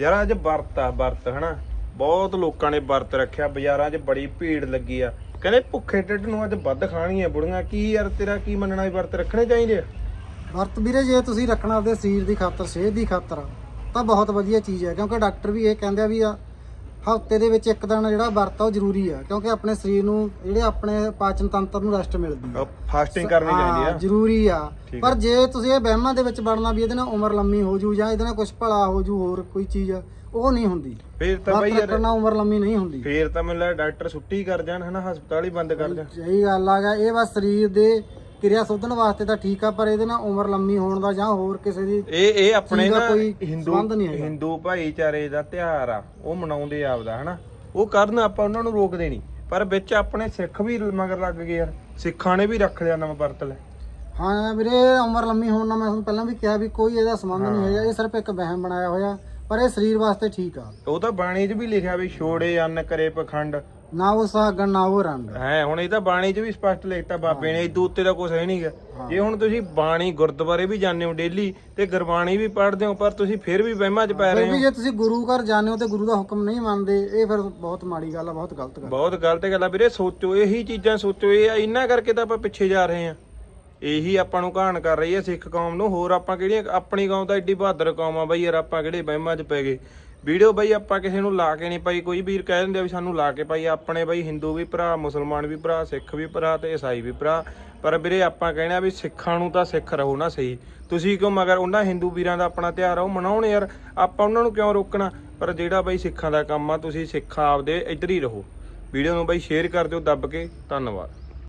ਯਾਰ ਅੱਜ ਵਰਤ ਆ, ਵਰਤ ਹਨਾ। ਬਹੁਤ ਲੋਕਾਂ ਨੇ ਵਰਤ ਰੱਖਿਆ, ਬਾਜ਼ਾਰਾਂ 'ਚ ਬੜੀ ਭੀੜ ਲੱਗੀ ਆ। ਕਹਿੰਦੇ ਭੁੱਖੇ ਢਿੱਡ ਨੂੰ ਅੱਜ ਵੱਧ ਖਾਣੀ ਖਾਣੀਆਂ ਬੁੜੀਆਂ, ਕੀ ਯਾਰ ਤੇਰਾ ਕੀ ਮੰਨਣਾ ਵੀ ਵਰਤ ਰੱਖਣੇ ਚਾਹੀਦੇ ਆ? ਵਰਤ ਵੀਰੇ, ਜੇ ਤੁਸੀਂ ਰੱਖਣਾ ਆਪਦੇ ਸਰੀਰ ਦੀ ਖਾਤਰ, ਸਿਹਤ ਦੀ ਖਾਤਰ, ਤਾਂ ਬਹੁਤ ਵਧੀਆ ਚੀਜ਼ ਹੈ, ਕਿਉਂਕਿ ਡਾਕਟਰ ਵੀ ਇਹ ਕਹਿੰਦੇ ਆ ਵੀ ਆ ਹਫ਼ਤੇ ਦੇ ਵਿੱਚ ਇੱਕ ਦਿਨ ਜਿਹੜਾ ਵਰਤ ਆ ਉਹ ਜ਼ਰੂਰੀ ਆ ਕਿਉਂਕਿ ਆਪਣੇ ਸਰੀਰ ਨੂੰ ਜਿਹੜੇ ਆਪਣੇ ਪਾਚਨ ਤੰਤਰ ਨੂੰ ਰੈਸਟ ਮਿਲਦੀ ਆ। ਫਾਸਟਿੰਗ ਕਰਨੀ ਚਾਹੀਦੀ ਆ। ਜ਼ਰੂਰੀ ਆ। ਪਰ ਜੇ ਤੁਸੀਂ ਇਹ ਵਹਿਮਾਂ ਦੇ ਵਿੱਚ ਵੜਨਾ ਵੀ ਇਹਦੇ ਨਾਲ ਉਮਰ ਲੰਮੀ ਹੋ ਜੂ ਜਾਂ ਇਹਦੇ ਨਾਲ ਕੁਝ ਭਲਾ ਹੋ ਜੂ ਹੋਰ ਕੋਈ ਚੀਜ਼ ਉਹ ਨਹੀਂ ਹੁੰਦੀ। ਫੇਰ ਤਾਂ ਬਈ ਯਾਰ ਨਾਲ ਉਮਰ ਲੰਮੀ ਨਹੀਂ ਹੁੰਦੀ। ਫੇਰ ਤਾਂ ਮੈਨੂੰ ਲੱਗਦਾ ਡਾਕਟਰ ਛੁੱਟੀ ਕਰ ਜਾਣ ਹਨਾ ਹਸਪਤਾਲ ਹੀ ਬੰਦ ਕਰ ਜਾਣ ਸਹੀ ਗੱਲ ਆ ਗਾ ਇਹ ਬਸ ਸਰੀਰ ਦੇ ਕਿਰਿਆ ਸੋਧਣ ਵਾਸਤੇ ਤਾਂ ਠੀਕ ਆ ਪਰ ਇਹਦੇ ਨਾਲ ਉਮਰ ਲੰਮੀ ਹੋਣ ਦਾ ਜਾਂ ਹੋਰ ਕਿਸੇ ਦੀ ਇਹ ਇਹ ਆਪਣੇ ਚੀਜ਼ ਦਾ ਨਾ ਕੋਈ ਹਿੰਦੂ ਸੰਬੰਧ ਨਹੀਂ ਹੈਗਾ। ਹਿੰਦੂ ਭਾਈਚਾਰੇ ਦਾ ਤਿਉਹਾਰ ਆ ਉਹ ਮਨਾਉਂਦੇ ਆਪਦਾ ਹਨਾ? ਉਹ ਕਰਨ ਆਪਾਂ ਉਹਨਾਂ ਨੂੰ ਰੋਕਦੇ ਨਹੀਂ। ਪਰ ਵਿੱਚ ਆਪਣੇ ਸਿੱਖ ਵੀ ਮਗਰ ਲੱਗ ਗਏ ਯਾਰ। ਸਿੱਖਾਂ ਨੇ ਵੀ ਰੱਖ ਲਿਆ ਨਵਾਂ ਵਰਤ ਲੈ। ਹਾਂ ਵੀਰੇ ਉਮਰ ਲੰਮੀ ਹੋਣ ਨਾਲ ਮੈਂ ਤੁਹਾਨੂੰ ਪਹਿਲਾਂ ਵੀ ਕਿਹਾ ਵੀ ਕੋਈ ਇਹਦਾ ਸੰਬੰਧ ਨਹੀਂ ਹੈਗਾ। ਇਹ ਸਿਰਫ ਇੱਕ ਵਹਿਮ ਬਣਾਇਆ ਹੋਇਆ ਪਰ ਇਹ ਸਰੀਰ ਵਾਸਤੇ ਠੀਕ ਆ। ਉਹ ਤਾਂ ਬਾਣੀ 'ਚ ਵੀ ਲਿਖਿਆ ਵੀ ਛੋੜੇ ਅੰਨ ਕਰੇ ਪਖੰਡ। ਨਾ ਉਹ ਸਾਗਣ ਨਾ ਉਹ ਰੰਗ। ਹੈ ਹੁਣ ਇਹ ਤਾਂ ਬਾਣੀ 'ਚ ਵੀ ਸਪਸ਼ਟ ਲਿਖਤਾ ਬਾਬੇ ਨੇ ਇਦੋਂ ਉੱਤੇ ਦਾ ਕੁਝ ਹੈ ਨਹੀਂਗਾ ਜੇ ਹੁਣ ਤੁਸੀਂ ਬਾਣੀ ਗੁਰਦੁਆਰੇ ਵੀ ਜਾਂਦੇ ਹੋ ਡੇਲੀ ਤੇ ਗੁਰਬਾਣੀ ਵੀ ਪੜ੍ਹਦੇ ਹੋ ਪਰ ਤੁਸੀਂ ਫਿਰ ਵੀ ਵਹਿਮਾਂ 'ਚ ਪੈ ਰਹੇ ਹੋ। ਵੀ ਜੇ ਤੁਸੀਂ ਗੁਰੂ ਘਰ ਜਾਂਦੇ ਹੋ ਤੇ ਗੁਰੂ ਦਾ ਹੁਕਮ ਨਹੀਂ ਮੰਨਦੇ ਇਹ ਫਿਰ ਬਹੁਤ ਮਾੜੀ ਗੱਲ ਆ ਬਹੁਤ ਗਲਤ ਗੱਲ ਬਹੁਤ ਗਲਤ ਗੱਲ ਆ ਵੀਰੇ ਸੋਚੋ ਇਹੀ ਚੀਜ਼ਾਂ ਸੋਚੋ ਇਹ ਇਹਨਾਂ ਕਰਕੇ ਤਾਂ ਆਪਾਂ ਪਿੱਛੇ ਜਾ ਰਹੇ ਆ ਇਹੀ ਆਪਾਂ ਨੂੰ ਕਹਾਣ ਕਰ ਰਹੀ ਹੈ ਸਿੱਖ ਕੌਮ ਨੂੰ ਹੋਰ ਆਪਾਂ ਕਿਹੜੀਆਂ ਆਪਣੀ ਕੌਮ ਤਾਂ ਐਡੀ ਬਹਾਦਰ ਕੌਮ ਆ ਬਈ ਯਾਰ ਆਪਾਂ ਕਿਹੜੇ ਵਹਿਮਾਂ 'ਚ ਪੈ ਗਏ। ਵੀਡੀਓ ਬਈ ਆਪਾਂ ਕਿਸੇ ਨੂੰ ਲਾ ਕੇ ਨਹੀਂ ਪਾਈ, ਕੋਈ ਵੀਰ ਕਹਿ ਦਿੰਦੇ ਆ ਵੀ ਸਾਨੂੰ ਲਾ ਕੇ ਪਾਈ, ਆਪਣੇ ਬਈ ਹਿੰਦੂ ਵੀ ਭਰਾ, ਮੁਸਲਮਾਨ ਵੀ ਭਰਾ, ਸਿੱਖ ਵੀ ਭਰਾ ਤੇ ਈਸਾਈ ਵੀ ਭਰਾ। ਪਰ ਵੀਰੇ ਆਪਾਂ ਕਹਿਣਾ ਵੀ ਸਿੱਖਾਂ ਨੂੰ ਤਾਂ ਸਿੱਖ ਰਹੋ ਨਾ ਸਹੀ। ਤੁਸੀਂ ਕਿਉਂ ਮਗਰ ਉਹਨਾਂ ਹਿੰਦੂ ਵੀਰਾਂ ਦਾ ਆਪਣਾ ਤਿਉਹਾਰ ਆ, ਉਹ ਮਨਾਉਣ ਯਾਰ, ਆਪਾਂ ਉਹਨਾਂ ਨੂੰ ਕਿਉਂ ਰੋਕਣਾ? ਪਰ ਜਿਹੜਾ ਬਈ ਸਿੱਖਾਂ ਦਾ ਕੰਮ ਆ, ਤੁਸੀਂ ਸਿੱਖਾਂ ਆਪਦੇ ਇੱਧਰ ਹੀ ਰਹੋ। ਵੀਡੀਓ ਨੂੰ ਬਈ ਸ਼ੇਅਰ ਕਰ ਦਿਓ ਦੱਬ ਕੇ, ਧੰਨਵਾਦ।